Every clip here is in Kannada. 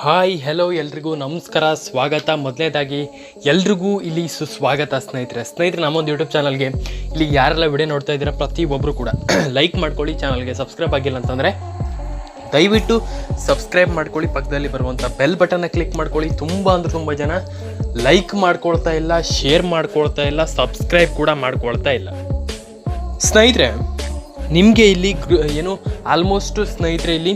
ಹಾಯ್ ಹೆಲೋ ಎಲ್ರಿಗೂ. ನಮಸ್ಕಾರ, ಸ್ವಾಗತ. ಮೊದಲನೇದಾಗಿ ಎಲ್ರಿಗೂ ಇಲ್ಲಿ ಸುಸ್ವಾಗತ ಸ್ನೇಹಿತರೆ. ಸ್ನೇಹಿತರೆ, ನಮ್ಮೊಂದು ಯೂಟ್ಯೂಬ್ ಚಾನಲ್ಗೆ ಇಲ್ಲಿ ಯಾರೆಲ್ಲ ವಿಡಿಯೋ ನೋಡ್ತಾ ಇದ್ದೀರಾ ಪ್ರತಿಯೊಬ್ಬರು ಕೂಡ ಲೈಕ್ ಮಾಡ್ಕೊಳ್ಳಿ ಚಾನಲ್ಗೆ ಸಬ್ಸ್ಕ್ರೈಬ್ ಆಗಿಲ್ಲ ಅಂತಂದರೆ ದಯವಿಟ್ಟು ಸಬ್ಸ್ಕ್ರೈಬ್ ಮಾಡ್ಕೊಳ್ಳಿ. ಪಕ್ಕದಲ್ಲಿ ಬರುವಂಥ ಬೆಲ್ ಬಟನ್ನ ಕ್ಲಿಕ್ ಮಾಡ್ಕೊಳ್ಳಿ. ತುಂಬ ಅಂದರೆ ತುಂಬ ಜನ ಲೈಕ್ ಮಾಡ್ಕೊಳ್ತಾ ಇಲ್ಲ ಶೇರ್ ಮಾಡ್ಕೊಳ್ತಾ ಇಲ್ಲ ಸಬ್ಸ್ಕ್ರೈಬ್ ಕೂಡ ಮಾಡ್ಕೊಳ್ತಾ ಇಲ್ಲ. ಸ್ನೇಹಿತರೆ ನಿಮಗೆ ಇಲ್ಲಿ ಏನು ಆಲ್ಮೋಸ್ಟ್ ಸ್ನೇಹಿತರೆ, ಇಲ್ಲಿ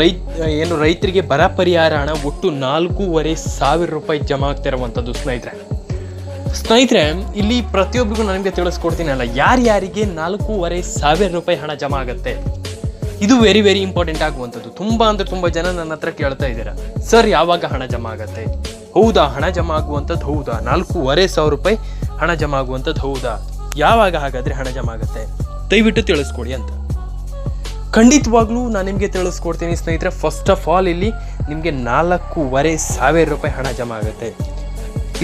ರೈತ ಏನು, ರೈತರಿಗೆ ಬರ ಪರಿಹಾರ ಹಣ ಒಟ್ಟು ನಾಲ್ಕೂವರೆ ಸಾವಿರ ರೂಪಾಯಿ ಜಮಾ ಆಗ್ತಿರುವಂಥದ್ದು ಸ್ನೇಹಿತರೆ. ಸ್ನೇಹಿತರೆ, ಇಲ್ಲಿ ಪ್ರತಿಯೊಬ್ಬರಿಗೂ ನನಗೆ ತಿಳಿಸ್ಕೊಡ್ತೀನಿ ಅಲ್ಲ ಯಾರ್ಯಾರಿಗೆ ನಾಲ್ಕೂವರೆ ಸಾವಿರ ರೂಪಾಯಿ ಹಣ ಜಮಾ ಆಗುತ್ತೆ? ಇದು ವೆರಿ ವೆರಿ ಇಂಪಾರ್ಟೆಂಟ್ ಆಗುವಂಥದ್ದು. ತುಂಬ ಅಂದರೆ ತುಂಬ ಜನ ನನ್ನ ಹತ್ರ ಕೇಳ್ತಾ ಇದ್ದೀರಾ, ಸರ್, ಯಾವಾಗ ಹಣ ಜಮಾ ಆಗುತ್ತೆ? ಹೌದಾ, ಹಣ ಜಮಾ ಆಗುವಂಥದ್ದು ಹೌದಾ? ನಾಲ್ಕೂವರೆ ಸಾವಿರ ರೂಪಾಯಿ ಹಣ ಜಮಾ ಆಗುವಂಥದ್ದು ಹೌದಾ? ಯಾವಾಗ ಹಾಗಾದರೆ ಹಣ ಜಮಾ ಆಗುತ್ತೆ? ದಯವಿಟ್ಟು ತಿಳಿಸ್ಕೊಡಿ ಅಂತ. ಖಂಡಿತವಾಗ್ಲೂ ನಾನು ನಿಮಗೆ ತಿಳಿಸ್ಕೊಡ್ತೀನಿ ಸ್ನೇಹಿತರೆ ಫಸ್ಟ್ ಆಫ್ ಆಲ್ ಇಲ್ಲಿ ನಿಮಗೆ ನಾಲ್ಕೂವರೆ ಸಾವಿರ ರೂಪಾಯಿ ಹಣ ಜಮಾ ಆಗುತ್ತೆ.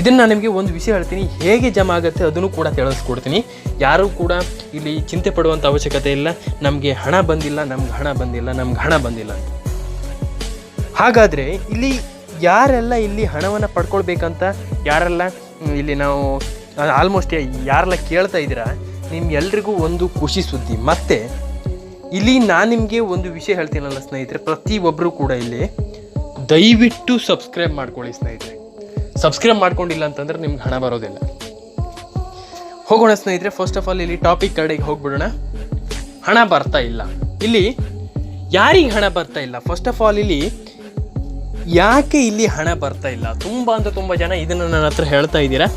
ಇದನ್ನು ನಾನು ನಿಮಗೆ ಒಂದು ವಿಷಯ ಹೇಳ್ತೀನಿ, ಹೇಗೆ ಜಮಾ ಆಗುತ್ತೆ ಅದನ್ನು ಕೂಡ ತಿಳಿಸ್ಕೊಡ್ತೀನಿ. ಯಾರೂ ಕೂಡ ಇಲ್ಲಿ ಚಿಂತೆ ಪಡುವಂಥ ಅವಶ್ಯಕತೆ ಇಲ್ಲ, ನಮಗೆ ಹಣ ಬಂದಿಲ್ಲ, ನಮ್ಗೆ ಹಣ ಬಂದಿಲ್ಲ, ನಮ್ಗೆ ಹಣ ಬಂದಿಲ್ಲ ಅಂತ. ಹಾಗಾದರೆ ಇಲ್ಲಿ ಯಾರೆಲ್ಲ ಇಲ್ಲಿ ಹಣವನ್ನು ಪಡ್ಕೊಳ್ಬೇಕಂತ, ಯಾರೆಲ್ಲ ಇಲ್ಲಿ ನಾವು ಆಲ್ಮೋಸ್ಟ್ ಯಾರೆಲ್ಲ ಕೇಳ್ತಾ ಇದ್ದೀರಾ ನಿಮ್ಗೆಲ್ರಿಗೂ ಒಂದು ಖುಷಿ ಸುದ್ದಿ. ಮತ್ತೆ, ಇಲ್ಲಿ ನಾನು ನಿಮಗೆ ಒಂದು ವಿಷಯ ಹೇಳ್ತೀನಲ್ಲ ಸ್ನೇಹಿತರೆ ಪ್ರತಿಯೊಬ್ಬರು ಕೂಡ ಇಲ್ಲಿ ದಯವಿಟ್ಟು ಸಬ್ಸ್ಕ್ರೈಬ್ ಮಾಡ್ಕೊಳ್ಳಿ ಸ್ನೇಹಿತರೆ. ಸಬ್ಸ್ಕ್ರೈಬ್ ಮಾಡ್ಕೊಂಡಿಲ್ಲ ಅಂತಂದ್ರೆ ನಿಮ್ಗೆ ಹಣ ಬರೋದಿಲ್ಲ. ಹೋಗೋಣ ಸ್ನೇಹಿತರೆ ಫಸ್ಟ್ ಆಫ್ ಆಲ್ ಇಲ್ಲಿ ಟಾಪಿಕ್ ಕಡೆಗೆ ಹೋಗ್ಬಿಡೋಣ. ಹಣ ಬರ್ತಾ ಇಲ್ಲ. ಇಲ್ಲಿ ಯಾರಿಗೆ ಹಣ ಬರ್ತಾ ಇಲ್ಲ? ಫಸ್ಟ್ ಆಫ್ ಆಲ್ ಇಲ್ಲಿ ಯಾಕೆ ಇಲ್ಲಿ ಹಣ ಬರ್ತಾ ಇಲ್ಲ? ತುಂಬ ಅಂತ ತುಂಬ ಜನ ಇದನ್ನು ನನ್ನ ಹತ್ರ ಹೇಳ್ತಾ ಇದ್ದೀರಾ.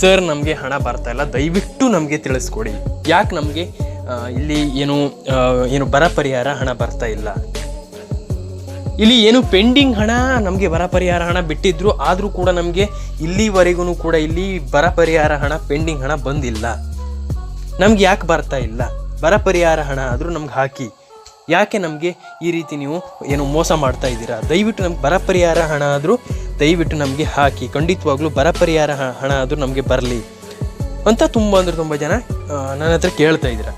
ಸರ್ ನಮಗೆ ಹಣ ಬರ್ತಾ ಇಲ್ಲ. ದಯವಿಟ್ಟು ನಮಗೆ ತಿಳಿಸ್ಕೊಡಿ. ಯಾಕೆ ನಮಗೆ ಇಲ್ಲಿ ಏನು ಏನು ಬರ ಪರಿಹಾರ ಹಣ ಬರ್ತಾ ಇಲ್ಲ? ಇಲ್ಲಿ ಏನು ಪೆಂಡಿಂಗ್ ಹಣ ನಮಗೆ ಬರ ಪರಿಹಾರ ಹಣ ಬಿಟ್ಟಿದ್ರು, ಆದರೂ ಕೂಡ ನಮಗೆ ಇಲ್ಲಿವರೆಗೂ ಕೂಡ ಇಲ್ಲಿ ಬರ ಪರಿಹಾರ ಹಣ, ಪೆಂಡಿಂಗ್ ಹಣ ಬಂದಿಲ್ಲ. ನಮ್ಗೆ ಯಾಕೆ ಬರ್ತಾ ಇಲ್ಲ? ಬರ ಪರಿಹಾರ ಹಣ ಆದರೂ ನಮ್ಗೆ ಹಾಕಿ. ಯಾಕೆ ನಮಗೆ ಈ ರೀತಿ ನೀವು ಏನು ಮೋಸ ಮಾಡ್ತಾ ಇದ್ದೀರಾ? ದಯವಿಟ್ಟು ನಮ್ಗೆ ಬರ ಪರಿಹಾರ ಹಣ ಆದರೂ ದಯವಿಟ್ಟು ನಮಗೆ ಹಾಕಿ. ಖಂಡಿತವಾಗ್ಲೂ ಬರ ಪರಿಹಾರ ಹಣ ಆದರೂ ನಮಗೆ ಬರಲಿ. ಅಂತ ತುಂಬ ಅಂದರೆ ತುಂಬ ಜನ ನನ್ನ ಹತ್ರ ಕೇಳ್ತಾ ಇದ್ದೀರ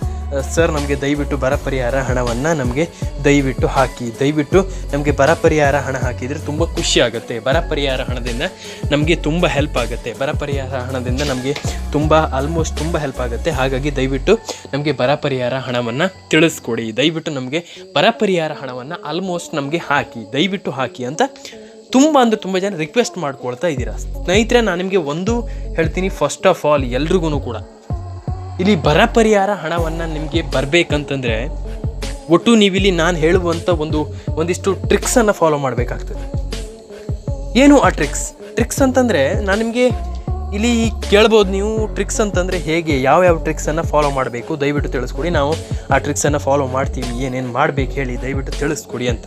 ಸರ್, ನಮಗೆ ದಯವಿಟ್ಟು ಬರ ಪರಿಹಾರ ಹಣವನ್ನು ನಮಗೆ ದಯವಿಟ್ಟು ಹಾಕಿ. ದಯವಿಟ್ಟು ನಮಗೆ ಬರ ಪರಿಹಾರ ಹಣ ಹಾಕಿದರೆ ತುಂಬ ಖುಷಿ ಆಗುತ್ತೆ. ಬರ ಪರಿಹಾರ ಹಣದಿಂದ ನಮಗೆ ತುಂಬ ಹೆಲ್ಪ್ ಆಗುತ್ತೆ. ಬರ ಪರಿಹಾರ ಹಣದಿಂದ ನಮಗೆ ತುಂಬ ಆಲ್ಮೋಸ್ಟ್ ತುಂಬ ಹೆಲ್ಪ್ ಆಗುತ್ತೆ. ಹಾಗಾಗಿ ದಯವಿಟ್ಟು ನಮಗೆ ಬರ ಪರಿಹಾರ ಹಣವನ್ನು ತಿಳಿಸ್ಕೊಡಿ. ದಯವಿಟ್ಟು ನಮಗೆ ಬರ ಪರಿಹಾರ ಹಣವನ್ನು ಆಲ್ಮೋಸ್ಟ್ ನಮಗೆ ಹಾಕಿ. ದಯವಿಟ್ಟು ಹಾಕಿ ಅಂತ ತುಂಬ ಅಂದ್ರೆ ತುಂಬ ಜನ ರಿಕ್ವೆಸ್ಟ್ ಮಾಡ್ಕೊಳ್ತಾ ಇದ್ದೀರಾ. ಸ್ನೇಹಿತರೆ, ನಾನು ನಿಮಗೆ ಒಂದು ಹೇಳ್ತೀನಿ. ಫಸ್ಟ್ ಆಫ್ ಆಲ್ ಎಲ್ರಿಗೂ ಕೂಡ. ಇಲ್ಲಿ ಬರ ಪರಿಹಾರ ಹಣವನ್ನು ನಿಮಗೆ ಬರಬೇಕಂತಂದರೆ, ಒಟ್ಟು ನೀವಿಲ್ಲಿ ನಾನು ಹೇಳುವಂಥ ಒಂದು, ಒಂದಿಷ್ಟು ಟ್ರಿಕ್ಸನ್ನು ಫಾಲೋ ಮಾಡಬೇಕಾಗ್ತದೆ. ಏನು ಆ ಟ್ರಿಕ್ಸ್ ಟ್ರಿಕ್ಸ್ ಅಂತಂದರೆ, ನಾನು ನಿಮಗೆ ಇಲ್ಲಿ ಕೇಳ್ಬೋದು ನೀವು ಟ್ರಿಕ್ಸ್ ಅಂತಂದರೆ ಹೇಗೆ, ಯಾವ ಯಾವ ಟ್ರಿಕ್ಸನ್ನು ಫಾಲೋ ಮಾಡಬೇಕು. ದಯವಿಟ್ಟು ತಿಳಿಸ್ಕೊಡಿ. ನಾವು ಆ ಟ್ರಿಕ್ಸನ್ನು ಫಾಲೋ ಮಾಡ್ತೀವಿ, ಏನೇನು ಮಾಡಬೇಕು ಹೇಳಿ ದಯವಿಟ್ಟು ತಿಳಿಸ್ಕೊಡಿ ಅಂತ.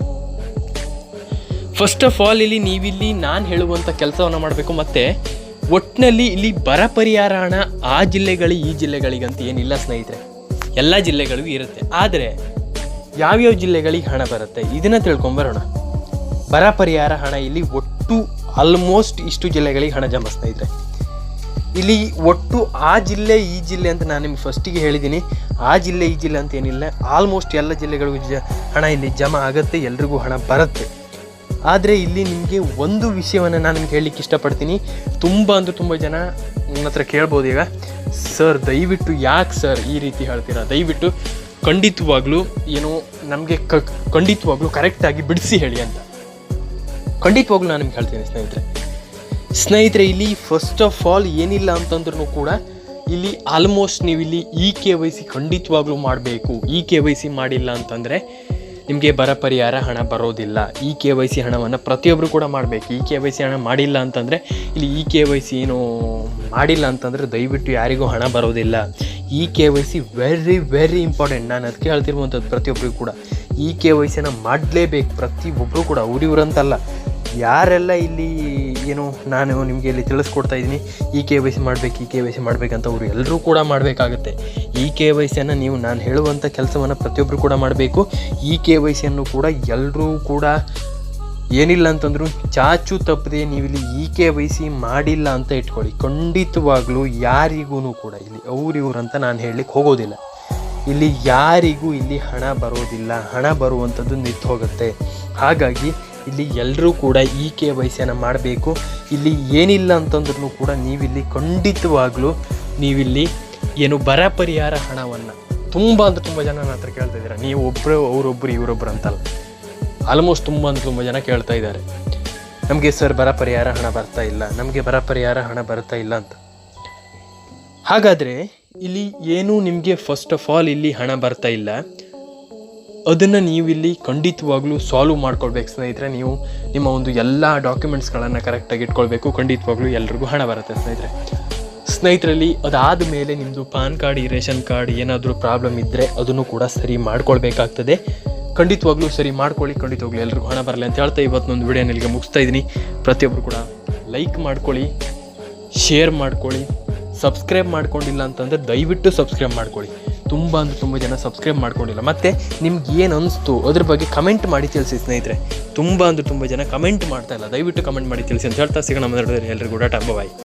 ಫಸ್ಟ್ ಆಫ್ ಆಲ್ ಇಲ್ಲಿ ನೀವಿಲ್ಲಿ ನಾನು ಹೇಳುವಂಥ ಕೆಲಸವನ್ನು ಮಾಡಬೇಕು, ಮತ್ತು ಒಟ್ಟಿನಲ್ಲಿ ಇಲ್ಲಿ ಬರ ಪರಿಹಾರ ಹಣ ಆ ಜಿಲ್ಲೆಗಳಿಗೆ ಈ ಜಿಲ್ಲೆಗಳಿಗಂತ ಏನಿಲ್ಲ ಸ್ನೇಹಿತರೆ. ಎಲ್ಲ ಜಿಲ್ಲೆಗಳಿಗೂ ಇರುತ್ತೆ. ಆದರೆ ಯಾವ್ಯಾವ ಜಿಲ್ಲೆಗಳಿಗೆ ಹಣ ಬರುತ್ತೆ? ಇದನ್ನು ತಿಳ್ಕೊಂಬರೋಣ ಬರ ಪರಿಹಾರ ಹಣ ಇಲ್ಲಿ ಒಟ್ಟು ಆಲ್ಮೋಸ್ಟ್ ಇಷ್ಟು ಜಿಲ್ಲೆಗಳಿಗೆ ಹಣ ಜಮಾ ಸ್ನೇಹಿತರೆ. ಇಲ್ಲಿ ಒಟ್ಟು ಆ ಜಿಲ್ಲೆ, ಈ ಜಿಲ್ಲೆ ಅಂತ ನಾನು ನಿಮ್ಗೆ ಫಸ್ಟಿಗೆ ಹೇಳಿದ್ದೀನಿ ಆ ಜಿಲ್ಲೆ, ಈ ಜಿಲ್ಲೆ ಅಂತ ಏನಿಲ್ಲ. ಆಲ್ಮೋಸ್ಟ್ ಎಲ್ಲ ಜಿಲ್ಲೆಗಳಿಗೂ ಜ ಹಣ ಇಲ್ಲಿ ಜಮಾ ಆಗುತ್ತೆ. ಎಲ್ರಿಗೂ ಹಣ ಬರುತ್ತೆ. ಆದರೆ ಇಲ್ಲಿ ನಿಮಗೆ ಒಂದು ವಿಷಯವನ್ನು ನಾನು ನಿಮ್ಗೆ ಹೇಳಲಿಕ್ಕೆ ಇಷ್ಟಪಡ್ತೀನಿ. ತುಂಬ ಅಂದ್ರೆ ತುಂಬ ಜನ ನನ್ನ ಹತ್ರ ಕೇಳ್ಬೋದು ಈಗ. ಸರ್, ದಯವಿಟ್ಟು ಯಾಕೆ ಸರ್ ಈ ರೀತಿ ಹೇಳ್ತೀರಾ? ದಯವಿಟ್ಟು ಖಂಡಿತವಾಗ್ಲೂ ಏನೋ ನಮಗೆ ಕ, ಖಂಡಿತವಾಗ್ಲೂ ಕರೆಕ್ಟಾಗಿ ಬಿಡಿಸಿ ಹೇಳಿ ಅಂತ. ಖಂಡಿತವಾಗ್ಲೂ ನಾನು ನಿಮ್ಗೆ ಹೇಳ್ತೀನಿ ಸ್ನೇಹಿತರೆ. ಸ್ನೇಹಿತರೆ, ಇಲ್ಲಿ ಫಸ್ಟ್ ಆಫ್ ಆಲ್ ಏನಿಲ್ಲ ಅಂತಂದ್ರೂ ಕೂಡ ಇಲ್ಲಿ ಆಲ್ಮೋಸ್ಟ್ ನೀವು ಇಲ್ಲಿ ಇ ಕೆ ವೈ ಸಿ ಖಂಡಿತವಾಗ್ಲೂ ಮಾಡಬೇಕು. ಇ ಕೆ ವೈ ಸಿ ಮಾಡಿಲ್ಲ ಅಂತಂದರೆ ನಿಮಗೆ ಬರ ಪರಿಹಾರ ಹಣ ಬರೋದಿಲ್ಲ. ಈ ಕೆ ವೈ ಸಿ ಹಣವನ್ನು ಪ್ರತಿಯೊಬ್ಬರು ಕೂಡ ಮಾಡಬೇಕು. ಈ ಕೆ ವೈ ಸಿ ಹಣ ಮಾಡಿಲ್ಲ ಅಂತಂದರೆ, ಇಲ್ಲಿ ಈ ಕೆ ವೈ ಸಿ ಏನು ಮಾಡಿಲ್ಲ ಅಂತಂದರೆ ದಯವಿಟ್ಟು ಯಾರಿಗೂ ಹಣ ಬರೋದಿಲ್ಲ. ಈ K Y C very very important ನಾನು ಅದಕ್ಕೆ ಹೇಳ್ತಿರುವಂಥದ್ದು ಪ್ರತಿಯೊಬ್ಬರಿಗೂ ಕೂಡ. ಈ ಕೆ ವೈ ಸಿನ ಮಾಡಲೇಬೇಕು. ಪ್ರತಿಯೊಬ್ಬರು ಕೂಡ, ಊರಿವ್ರಂತಲ್ಲ. ಯಾರೆಲ್ಲ ಇಲ್ಲಿ ಏನು ನಾನು ನಿಮಗೆ ಇಲ್ಲಿ ತಿಳಿಸ್ಕೊಡ್ತಾ ಇದ್ದೀನಿ. ಈ ಕೆ ವೈ ಸಿ ಮಾಡಬೇಕು, ಈ ಕೆ ವೈ ಸಿ ಮಾಡಬೇಕಂತ ಅವರು ಎಲ್ಲರೂ ಕೂಡ ಮಾಡಬೇಕಾಗುತ್ತೆ. ಈ ಕೆ ವೈ ಸಿಯನ್ನು ನೀವು ನಾನು ಹೇಳುವಂಥ ಕೆಲಸವನ್ನು ಪ್ರತಿಯೊಬ್ಬರು ಕೂಡ ಮಾಡಬೇಕು. ಈ ಕೆ ವೈ ಸಿಯನ್ನು ಕೂಡ ಎಲ್ಲರೂ ಕೂಡ ಏನಿಲ್ಲ ಅಂತಂದ್ರು ಚಾಚು ತಪ್ಪದೆ ನೀವಿಲ್ಲಿ ಈ ಕೆ ವೈ ಸಿ ಮಾಡಿಲ್ಲ ಅಂತ ಇಟ್ಕೊಳ್ಳಿ. ಖಂಡಿತವಾಗ್ಲೂ ಯಾರಿಗೂ ಕೂಡ ಇಲ್ಲಿ ಅವ್ರಿವ್ರು ಅಂತ ನಾನು ಹೇಳಲಿಕ್ಕೆ ಹೋಗೋದಿಲ್ಲ. ಇಲ್ಲಿ ಯಾರಿಗೂ ಇಲ್ಲಿ ಹಣ ಬರೋದಿಲ್ಲ. ಹಣ ಬರುವಂಥದ್ದು ನಿಂತು ಹೋಗುತ್ತೆ ಹಾಗಾಗಿ ಇಲ್ಲಿ ಎಲ್ಲರೂ ಕೂಡ ಇ ಕೆ ವೈ ಮಾಡಬೇಕು. ಇಲ್ಲಿ ಏನಿಲ್ಲ ಅಂತಂದ್ರೂ ಕೂಡ ನೀವಿಲ್ಲಿ ಖಂಡಿತವಾಗ್ಲೂ ನೀವಿಲ್ಲಿ ಏನು ಬರ ಪರಿಹಾರ ಹಣವನ್ನು ತುಂಬ ಅಂದ್ರೆ ತುಂಬ ಜನ ನನ್ನ ಹತ್ರ ಕೇಳ್ತಾ ಇದ್ದೀರಾ. ನೀವು ಒಬ್ಬರು ಅವರೊಬ್ಬರು ಇವರೊಬ್ಬರು ಅಂತಲ್ಲ. ಆಲ್ಮೋಸ್ಟ್ ತುಂಬ ಅಂದ್ರೆ ತುಂಬ ಜನ ಕೇಳ್ತಾ ಇದ್ದಾರೆ. ನಮಗೆ ಸರ್ ಬರ ಪರಿಹಾರ ಹಣ ಬರ್ತಾ ಇಲ್ಲ, ನಮಗೆ ಬರ ಪರಿಹಾರ ಹಣ ಬರ್ತಾ ಇಲ್ಲ ಅಂತ. ಹಾಗಾದರೆ ಇಲ್ಲಿ ಏನು ನಿಮಗೆ ಫಸ್ಟ್ ಆಫ್ ಆಲ್ ಇಲ್ಲಿ ಹಣ ಬರ್ತಾ ಇಲ್ಲ. ಅದನ್ನು ನೀವು ಇಲ್ಲಿ ಖಂಡಿತವಾಗ್ಲೂ ಸಾಲ್ವ್ ಮಾಡ್ಕೊಳ್ಬೇಕು ಸ್ನೇಹಿತರೆ. ನೀವು ನಿಮ್ಮ ಒಂದು ಎಲ್ಲ ಡಾಕ್ಯುಮೆಂಟ್ಸ್ಗಳನ್ನು ಕರೆಕ್ಟಾಗಿ ಇಟ್ಕೊಳ್ಬೇಕು. ಖಂಡಿತವಾಗ್ಲೂ ಎಲ್ರಿಗೂ ಹಣ ಬರುತ್ತೆ ಸ್ನೇಹಿತರೆ. ಸ್ನೇಹಿತರಲ್ಲಿ ಅದಾದ ಮೇಲೆ ನಿಮ್ಮದು ಪಾನ್ ಕಾರ್ಡ್ ಈ ರೇಷನ್ ಕಾರ್ಡ್ ಏನಾದರೂ ಪ್ರಾಬ್ಲಮ್ ಇದ್ದರೆ ಅದನ್ನು ಕೂಡ ಸರಿ ಮಾಡ್ಕೊಳ್ಬೇಕಾಗ್ತದೆ. ಖಂಡಿತವಾಗ್ಲೂ ಸರಿ ಮಾಡ್ಕೊಳ್ಳಿ. ಖಂಡಿತವಾಗ್ಲೂ ಎಲ್ರಿಗೂ ಹಣ ಬರಲಿ ಅಂತ ಹೇಳ್ತಾ ಇವತ್ತೊಂದು ವಿಡಿಯೋ ಇಲ್ಲಿಗೆ ಮುಗಿಸ್ತಾ ಇದ್ದೀನಿ. ಪ್ರತಿಯೊಬ್ಬರು ಕೂಡ ಲೈಕ್ ಮಾಡ್ಕೊಳ್ಳಿ ಶೇರ್ ಮಾಡ್ಕೊಳ್ಳಿ ಸಬ್ಸ್ಕ್ರೈಬ್ ಮಾಡ್ಕೊಂಡಿಲ್ಲ ಅಂತಂದರೆ ದಯವಿಟ್ಟು ಸಬ್ಸ್ಕ್ರೈಬ್ ಮಾಡ್ಕೊಳ್ಳಿ. ತುಂಬ ಅಂದರೆ ತುಂಬ ಜನ ಸಬ್ಸ್ಕ್ರೈಬ್ ಮಾಡ್ಕೊಂಡಿಲ್ಲ. ಮತ್ತು ನಿಮ್ಗೆ ಏನು ಅನಿಸ್ತು? ಅದ್ರ ಬಗ್ಗೆ ಕಮೆಂಟ್ ಮಾಡಿ ತಿಳಿಸಿ ಸ್ನೇಹಿತರೆ. ತುಂಬ ಅಂದರೆ ತುಂಬ ಜನ ಕಮೆಂಟ್ ಮಾಡ್ತಾ ಇಲ್ಲ. ದಯವಿಟ್ಟು ಕಮೆಂಟ್ ಮಾಡಿ ತಿಳಿಸಿ ಅಂತ ಹೇಳ್ತಾ ಸಿಗೋಣ ಎಲ್ಲರಿಗೂ. ಕೂಡ ಬಾಯ್